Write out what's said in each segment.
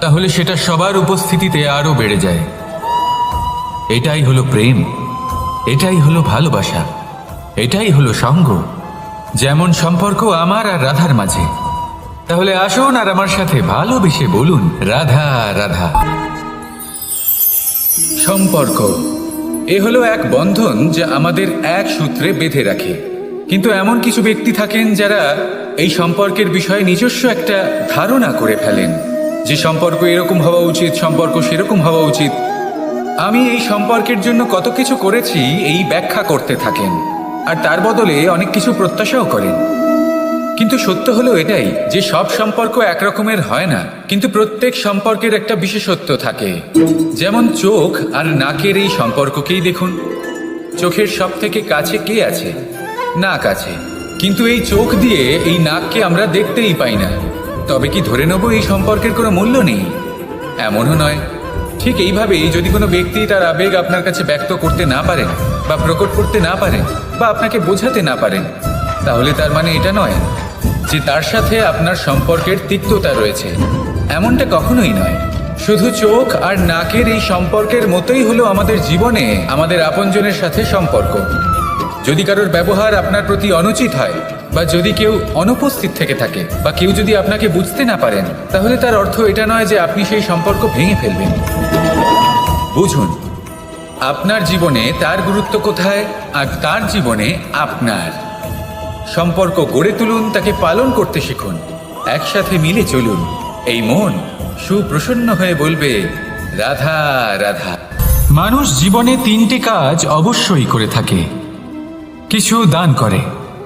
তাহলে সেটা সবার উপস্থিতিতে আরও বেড়ে যায়। এটাই হলো প্রেম। এটাই হলো ভালোবাসা। এটাই হলো সঙ্গ। যেমন সম্পর্ক আমার আর রাধার মাঝে। তাহলে আসুন আর আমার সাথে ভালোবেসে বলুন, রাধা রাধা। সম্পর্ক। এ হলো এক বন্ধন যা আমাদের এক সূত্রে বেঁধে রাখে। কিন্তু এমন কিছু ব্যক্তি থাকেন যারা এই সম্পর্কের বিষয়ে নিজস্ব একটা ধারণা করে ফেলেন। যে সম্পর্ক এরকম হওয়া উচিত, সম্পর্ক সেরকম হওয়া উচিত। আমি এই সম্পর্কের জন্য কত কিছু করেছি, এই ব্যাখ্যা করতে থাকেন। আর তার বদলে অনেক কিছু প্রত্যাশাও করেন। কিন্তু সত্য হলো এটাই, যে সব সম্পর্ক একরকমের হয় না, কিন্তু প্রত্যেক সম্পর্কের একটা বিশেষত্ব থাকে। যেমন চোখ আর নাকের এই সম্পর্ককেই দেখুন। চোখের সব থেকে কাছে কে আছে? নাক আছে। কিন্তু এই চোখ দিয়ে এই নাককে আমরা দেখতেই পাই না। তবে কি ধরে নেব এই সম্পর্কের কোনো মূল্য নেই? এমনও নয়। ঠিক এইভাবেই যদি কোনো ব্যক্তি তার আবেগ আপনার কাছে ব্যক্ত করতে না পারেন বা প্রকট করতে না পারেন বা আপনাকে বোঝাতে না পারেন তাহলে তার মানে এটা নয় যে তার সাথে আপনার সম্পর্কের তিক্ততা রয়েছে। এমনটা কখনোই নয়। শুধু চোখ আর নাকের এই সম্পর্কের মতোই হলো আমাদের জীবনে, আমাদের আপনজনের সাথে সম্পর্ক। যদি কারোর ব্যবহার আপনার প্রতি অনুচিত হয় বা যদি কেউ অনুপস্থিত থেকে থাকে বা কেউ যদি আপনাকে বুঝতে না পারেন, তাহলে তার অর্থ এটা নয় যে আপনি সেই সম্পর্ক ভেঙে ফেলবেন। বুঝুন, আপনার জীবনে তার গুরুত্ব কোথায় আর তার জীবনে আপনার। সম্পর্ক গড়ে তুলুন, তাকে পালন করতে শিখুন, একসাথে মিলে চলুন। এই মন সুপ্রসন্ন হয়ে বলবে, রাধা রাধা। মানুষ জীবনে তিনটে কাজ অবশ্যই করে থাকে। কিছু দান করে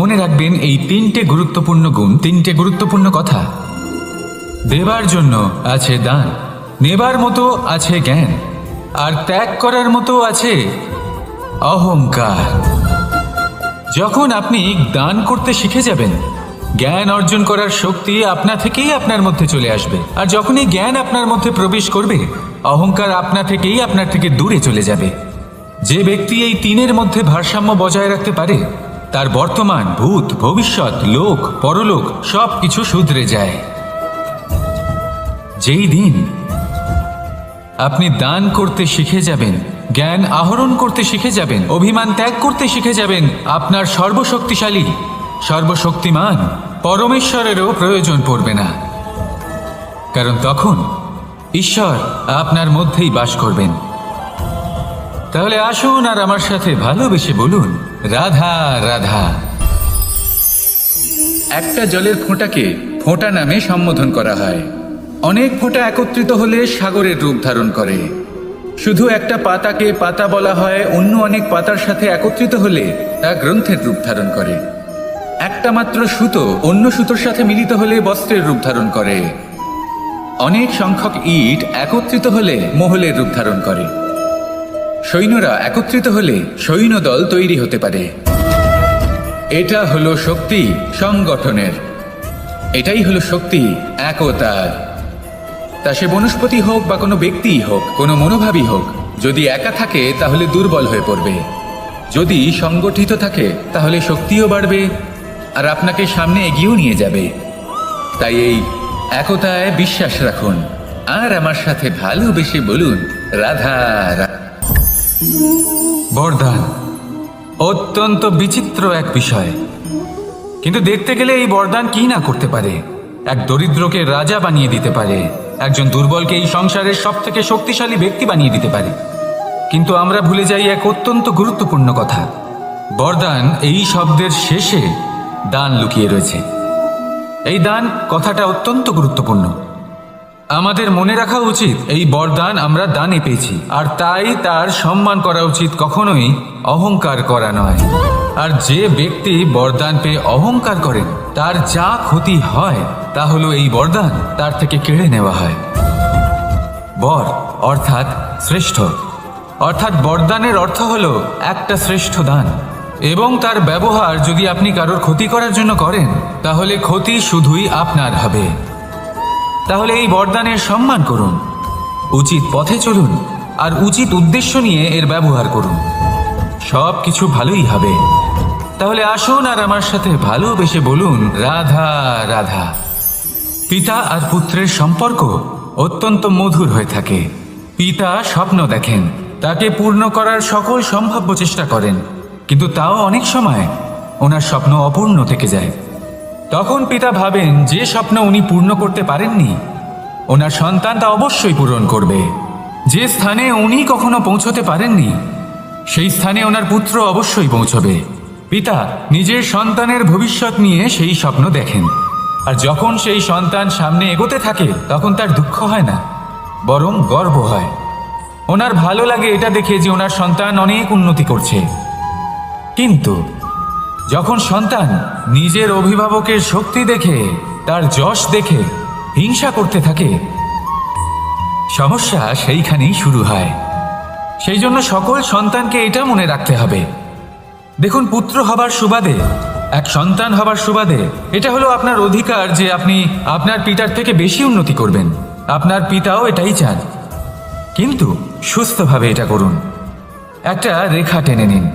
মনে রাখবেন, এই তিনটে গুরুত্বপূর্ণ গুণ, তিনটে গুরুত্বপূর্ণ কথা। দেবার জন্য আছে দান, নেবার মতো আছে জ্ঞান, আর ত্যাগ করার মতো আছে অহংকার। যখন আপনি দান করতে শিখে যাবেন, জ্ঞান অর্জন করার শক্তি আপনা থেকেই আপনার মধ্যে চলে আসবে। আর যখনই জ্ঞান আপনার মধ্যে প্রবেশ করবে, অহংকার আপনা থেকেই আপনার থেকে দূরে চলে যাবে। যে ব্যক্তি এই তিনের মধ্যে ভারসাম্য বজায় রাখতে পারে তার বর্তমান ভূত, ভবিষ্যৎ, লোক, পরলোক সব কিছু শুধরে যায়। যেই দিন আপনি দান করতে শিখে যাবেন, জ্ঞান আহরণ করতে শিখে যাবেন, অভিমান ত্যাগ করতে শিখে যাবেন, আপনার সর্বশক্তিশালী, সর্বশক্তিমান পরমেশ্বরেরও প্রয়োজন পড়বে না। কারণ তখন ঈশ্বর আপনার মধ্যেই বাস করবেন। তাহলে আসুন আর আমার সাথে ভালোবেসে বলুন। রাধা রাধা। একটা জলের ফোঁটাকে ফোঁটা নামে সম্বোধন করা হয়। অনেক ফোঁটা একত্রিত হলে সাগরের রূপ ধারণ করে। শুধু একটা পাতাকে পাতা বলা হয়, অন্য অনেক পাতার সাথে একত্রিত হলে তা গ্রন্থের রূপ ধারণ করে। একটা মাত্র সুতো অন্য সুতোর সাথে মিলিত হলে বস্ত্রের রূপ ধারণ করে। অনেক সংখ্যক ইট একত্রিত হলে মহলের রূপ ধারণ করে। সৈন্যরা একত্রিত হলে সৈন্যদল তৈরি হতে পারে। এটা হলো শক্তি সংগঠনের। এটাই হলো শক্তি, একতার। তা সে বনস্পতি হোক বা কোনো ব্যক্তিই হোক, কোনো মনোভাবই হোক, যদি একা থাকে তাহলে দুর্বল হয়ে পড়বে। যদি সংগঠিত থাকে তাহলে শক্তিও বাড়বে আর আপনাকে সামনে এগিয়েও নিয়ে যাবে। তাই এই একতায় বিশ্বাস রাখুন। আর আমার সাথে ভালোবেসে বলুন রাধা। বরদান, অত্যন্ত বিচিত্র এক বিষয়। কিন্তু দেখতে গেলে এই বরদান কি না করতে পারে? এক দরিদ্রকে রাজা বানিয়ে দিতে পারে, একজন দুর্বলকে এই সংসারের সব থেকে শক্তিশালী ব্যক্তি বানিয়ে দিতে পারে। কিন্তু আমরা ভুলে যাই এক অত্যন্ত গুরুত্বপূর্ণ কথা। বরদান এই শব্দের শেষে দান লুকিয়ে রয়েছে। এই দান কথাটা অত্যন্ত গুরুত্বপূর্ণ। আমাদের মনে রাখা উচিত, এই বরদান আমরা দানে পেয়েছি। আর তাই তার সম্মান করা উচিত কখনোই অহংকার করা নয়। আর যে ব্যক্তি বরদান পেয়ে অহংকার করেন তার যা ক্ষতি হয়, তা হলো এই বরদান, তার থেকে কেড়ে নেওয়া হয়। বর অর্থাৎ শ্রেষ্ঠ। অর্থাৎ বরদানের অর্থ হলো একটা শ্রেষ্ঠ দান। এবং তার ব্যবহার যদি আপনি কারোর ক্ষতি করার জন্য করেন, তাহলে ক্ষতি শুধুই আপনার হবে। তাহলে এই বরদানের সম্মান করুন। উচিত পথে চলুন আর উচিত উদ্দেশ্য নিয়ে এর ব্যবহার করুন। সব কিছু ভালোই হবে। তাহলে আসুন আর আমার সাথে ভালোবেসে বলুন, রাধা রাধা। পিতা আর পুত্রের সম্পর্ক অত্যন্ত মধুর হয়ে থাকে। পিতা স্বপ্ন দেখেন, তাকে পূর্ণ করার সকল সম্ভাব্য চেষ্টা করেন। কিন্তু তাও অনেক সময় ওনার স্বপ্ন অপূর্ণ থেকে যায়। তখন পিতা ভাবেন যে স্বপ্ন উনি পূর্ণ করতে পারেননি। ওনার সন্তান তা অবশ্যই পূরণ করবে। যে স্থানে উনি কখনো পৌঁছতে পারেননি, সেই স্থানে ওনার পুত্র অবশ্যই পৌঁছবে। পিতা নিজের সন্তানের ভবিষ্যৎ নিয়ে সেই স্বপ্ন দেখেন। আর যখন সেই সন্তান সামনে এগোতে থাকে, তখন তার দুঃখ হয় না, বরং গর্ব হয়। ওনার ভালো লাগে এটা দেখে যে ওনার সন্তান অনেক উন্নতি করছে। কিন্তু যখন সন্তান নিজের অভিভাবকের শক্তি দেখে, তার যশ দেখে, হিংসা করতে থাকে, সমস্যা সেইখানেই শুরু হয়। সেই জন্য সকল সন্তানকে এটা মনে রাখতে হবে। দেখুন, পুত্র হবার সুবাদে, এক সন্তান হবার সুবাদে, এটা হলো আপনার অধিকার যে আপনি আপনার পিতার থেকে বেশি উন্নতি করবেন। আপনার পিতাও এটাই চান। কিন্তু সুস্থভাবে এটা করুন। একটা রেখা টেনে নিন,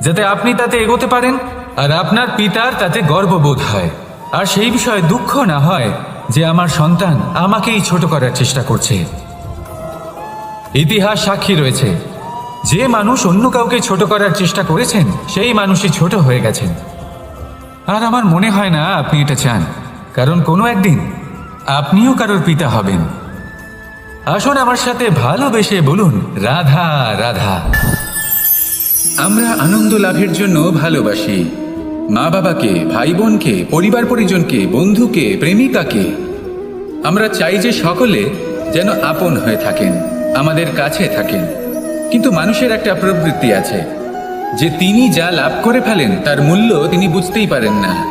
যাতে আপনি তাতে এগোতে পারেন আর আপনার পিতার তাতে গর্ববোধ হয়। আর সেই বিষয়ে দুঃখ না হয় যে আমার সন্তান আমাকেই ছোট করার চেষ্টা করছে। ইতিহাস সাক্ষী রয়েছে। যে মানুষ অন্য কাউকে ছোট করার চেষ্টা করেছেন, সেই মানুষই ছোট হয়ে গেছেন। আর আমার মনে হয় না আপনি এটা চান, কারণ কোনো একদিন আপনিও কারোর পিতা হবেন। আসুন আমার সাথে ভালোবেসে বলুন, রাধা রাধা। আমরা আনন্দ লাভের জন্য ভালোবাসি। মা বাবাকে ভাই বোনকে পরিবার পরিজনকে বন্ধুকে, প্রেমিকাকে। আমরা চাই যে সকলে যেন আপন হয়ে থাকেন, আমাদের কাছে থাকেন। কিন্তু মানুষের একটা প্রবৃত্তি আছে, যে তিনি যা লাভ করে ফেলেন, তার মূল্য তিনি বুঝতেই পারেন না।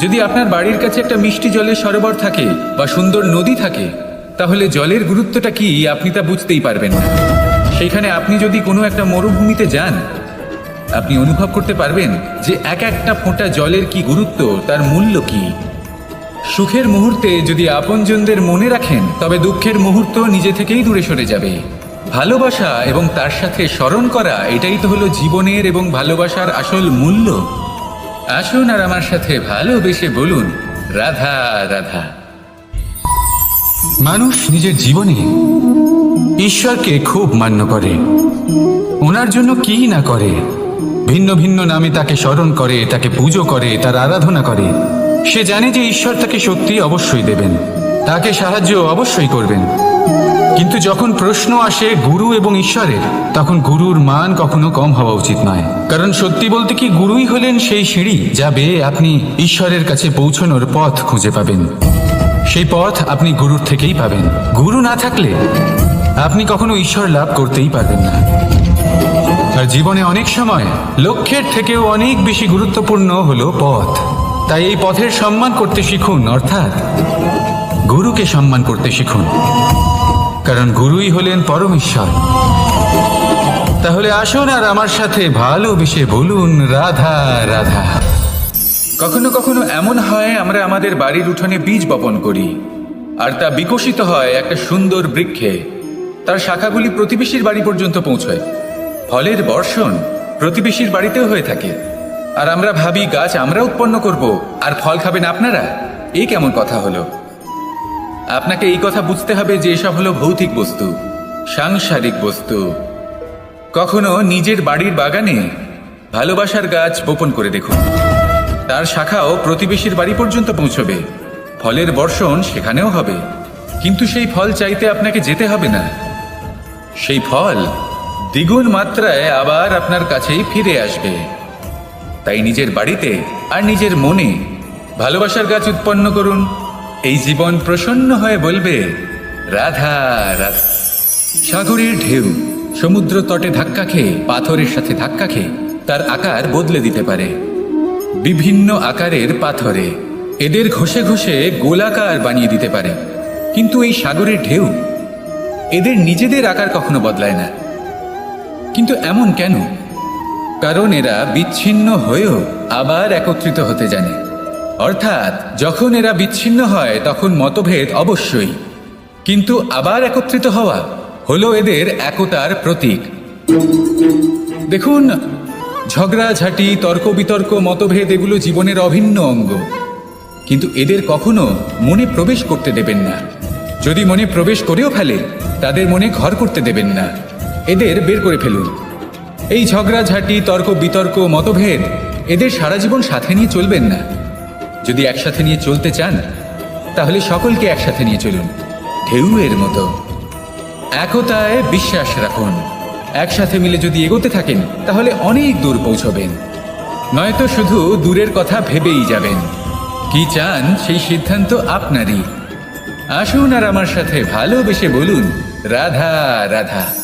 যদি আপনার বাড়ির কাছে একটা মিষ্টি জলের সরোবর থাকে বা সুন্দর নদী থাকে, তাহলে জলের গুরুত্বটা কি আপনি তা বুঝতেই পারবেন না। সেখানে আপনি যদি কোনো একটা মরুভূমিতে যান আপনি অনুভব করতে পারবেন যে এক একটা ফোঁটা জলের কি গুরুত্ব, তার মূল্য কি। সুখের মুহূর্তে যদি আপনজনদের মনে রাখেন, তবে দুঃখের মুহূর্ত নিজে থেকেই দূরে সরে যাবে। ভালোবাসা এবং তার সাথে স্মরণ করা, এটাই তো হলো জীবনের এবং ভালোবাসার আসল মূল্য। আসুন আর আমার সাথে ভালোবেসে বলুন, রাধা রাধা। মানুষ নিজের জীবনে ঈশ্বরকে খুব মান্য করে। ওনার জন্য কি না করে? ভিন্ন ভিন্ন নামে তাকে স্মরণ করে, তাকে পুজো করে, তার আরাধনা করে। সে জানে যে ঈশ্বর তাকে শক্তি অবশ্যই দেবেন। তাকে সাহায্য অবশ্যই করবেন। কিন্তু যখন প্রশ্ন আসে গুরু এবং ঈশ্বরের, তখন গুরুর মান কখনো কম হওয়া উচিত নয়। কারণ সত্যি বলতে কি গুরুই হলেন সেই সিঁড়ি যা বেয়ে আপনি ঈশ্বরের কাছে পৌঁছানোর পথ খুঁজে পাবেন। সেই পথ আপনি গুরুর থেকেই পাবেন। গুরু না থাকলে আপনি কখনো ঈশ্বর লাভ করতেই পারবেন না। আর জীবনে অনেক সময় লক্ষ্যের থেকেও অনেক বেশি গুরুত্বপূর্ণ হলো পথ। তাই এই পথের সম্মান করতে শিখুন, অর্থাৎ গুরুকে সম্মান করতে শিখুন। কারণ গুরুই হলেন পরমেশ্বর। তাহলে আসুন আর আমার সাথে ভালোবেসে বলুন, রাধা রাধা। কখনো কখনো এমন হয়, আমরা আমাদের বাড়ির উঠোনে বীজ বপন করি, আর তা বিকশিত হয় একটা সুন্দর বৃক্ষে। তার শাখাগুলি প্রতিবেশীর বাড়ি পর্যন্ত পৌঁছয়। ফলের বর্ষণ প্রতিবেশীর বাড়িতেও হয়ে থাকে। আর আমরা ভাবি, গাছ আমরা উৎপন্ন করব, আর ফল খাবেন আপনারা? এই কেমন কথা হলো? আপনাকে এই কথা বুঝতে হবে যে এসব হলো ভৌতিক বস্তু, সাংসারিক বস্তু। কখনো নিজের বাড়ির বাগানে ভালোবাসার গাছ বপন করে দেখুন। তার শাখাও প্রতিবেশীর বাড়ি পর্যন্ত পৌঁছবে। ফলের বর্ষণ সেখানেও হবে। কিন্তু সেই ফল চাইতে আপনাকে যেতে হবে না। সেই ফল দ্বিগুণ মাত্রায় আবার আপনার কাছেই ফিরে আসবে। তাই নিজের বাড়িতে আর নিজের মনে ভালোবাসার গাছ উৎপন্ন করুন। এই জীবন প্রসন্ন হয়ে বলবে, রাধা রাধা সাগরের ঢেউ সমুদ্র তটে ধাক্কা খেয়ে, পাথরের সাথে ধাক্কা খেয়ে তার আকার বদলে দিতে পারে। বিভিন্ন আকারের পাথরে এদের ঘষে ঘষে গোলাকার বানিয়ে দিতে পারে। কিন্তু এই সাগরের ঢেউ এদের নিজেদের আকার কখনো বদলায় না। কিন্তু এমন কেন? কারণ এরা বিচ্ছিন্ন হয়েও আবার একত্রিত হতে জানে। অর্থাৎ, যখন এরা বিচ্ছিন্ন হয়, তখন মতভেদ অবশ্যই। কিন্তু আবার একত্রিত হওয়া হলো এদের একতার প্রতীক। দেখুন, ঝগড়াঝাটি তর্ক বিতর্ক মতভেদ এগুলো জীবনের অভিন্ন অঙ্গ। কিন্তু এদের কখনো মনে প্রবেশ করতে দেবেন না। যদি মনে প্রবেশ করেও ফেলে, তাদের মনে ঘর করতে দেবেন না। এদের বের করে ফেলুন। এই ঝগড়াঝাটি তর্ক, বিতর্ক, মতভেদ এদের সারা জীবন সাথে নিয়ে চলবেন না। যদি একসাথে নিয়ে চলতে চান, তাহলে সকলকে একসাথে নিয়ে চলুন, ঢেউয়ের মতো। একতায় বিশ্বাস রাখুন। একসাথে মিলে যদি এগোতে থাকেন, তাহলে অনেক দূর পৌঁছবেন। নয়তো শুধু দূরের কথা ভেবেই যাবেন। কি চান সেই সিদ্ধান্ত আপনারই। আসুন আর আমার সাথে ভালোবেসে বলুন, রাধা রাধা।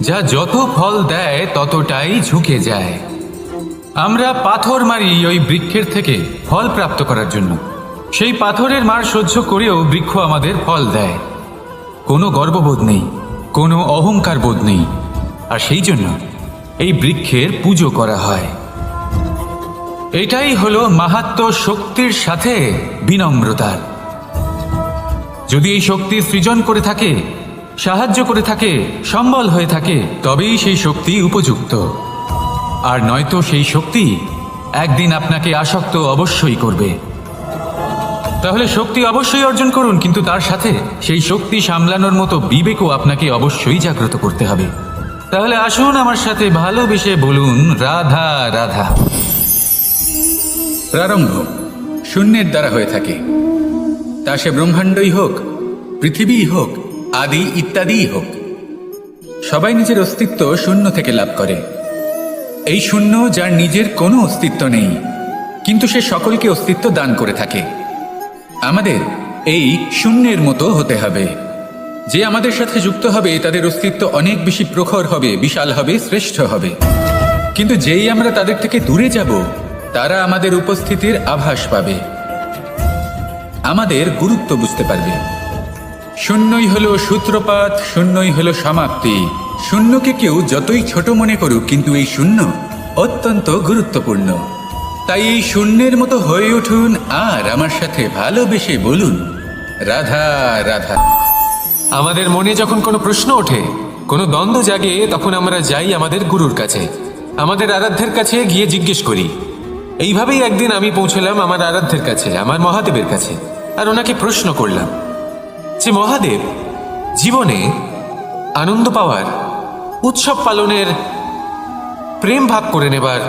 যা যত ফল দেয়, ততটাই ঝুঁকে যায়। আমরা পাথর মারি ওই বৃক্ষের থেকে ফল প্রাপ্ত করার জন্য। সেই পাথরের মার সহ্য করেও বৃক্ষ আমাদের ফল দেয়। কোনো গর্ববোধ নেই, কোনো অহংকার বোধ নেই। আর সেই জন্য এই বৃক্ষের পুজো করা হয়। এটাই হলো মাহাত্ম শক্তির সাথে বিনম্রতার। যদি এই শক্তি সৃজন করে থাকে সাহায্য করে থাকে, সম্বল হয়ে থাকে, তবেই সেই শক্তি উপযুক্ত। আর নয়তো সেই শক্তি একদিন আপনাকে আসক্ত অবশ্যই করবে। তাহলে শক্তি অবশ্যই অর্জন করুন, কিন্তু তার সাথে সেই শক্তি সামলানোর মতো বিবেকও আপনাকে অবশ্যই জাগ্রত করতে হবে। তাহলে আসুন আমার সাথে ভালোবেসে বলুন, রাধা রাধা। প্রারম্ভ শূন্যের দ্বারা হয়ে থাকে। তা সে ব্রহ্মাণ্ডই হোক, পৃথিবীই হোক আদি ইত্যাদিই হোক। সবাই নিজের অস্তিত্ব শূন্য থেকে লাভ করে। এই শূন্য যার নিজের কোনো অস্তিত্ব নেই, কিন্তু সে সকলকে অস্তিত্ব দান করে থাকে। আমাদের এই শূন্যের মতো হতে হবে। যে আমাদের সাথে যুক্ত হবে, তাদের অস্তিত্ব অনেক বেশি প্রখর হবে, বিশাল হবে, শ্রেষ্ঠ হবে। কিন্তু যেই আমরা তাদের থেকে দূরে যাব, তারা আমাদের উপস্থিতির আভাস পাবে। আমাদের গুরুত্ব বুঝতে পারবে। শূন্যই হলো সূত্রপাত, শূন্যই হলো সমাপ্তি। শূন্যকে কেউ যতই ছোট মনে করুক, কিন্তু এই শূন্য অত্যন্ত গুরুত্বপূর্ণ। তাই এই শূন্যের মতো হয়ে উঠুন আর আমার সাথে ভালোবেসে বলুন, রাধা রাধা। আমাদের মনে যখন কোনো প্রশ্ন ওঠে, কোনো দ্বন্দ্ব জাগে, তখন আমরা যাই আমাদের গুরুর কাছে। আমাদের আরাধ্যের কাছে গিয়ে জিজ্ঞেস করি। এইভাবেই একদিন আমি পৌঁছলাম আমার আরাধ্যের কাছে, আমার মহাদেবের কাছে। আর ওনাকে প্রশ্ন করলাম যে মহাদেব জীবনে আনন্দ পাওয়ার উৎসব পালনের প্রেম ভাগ করে নেবার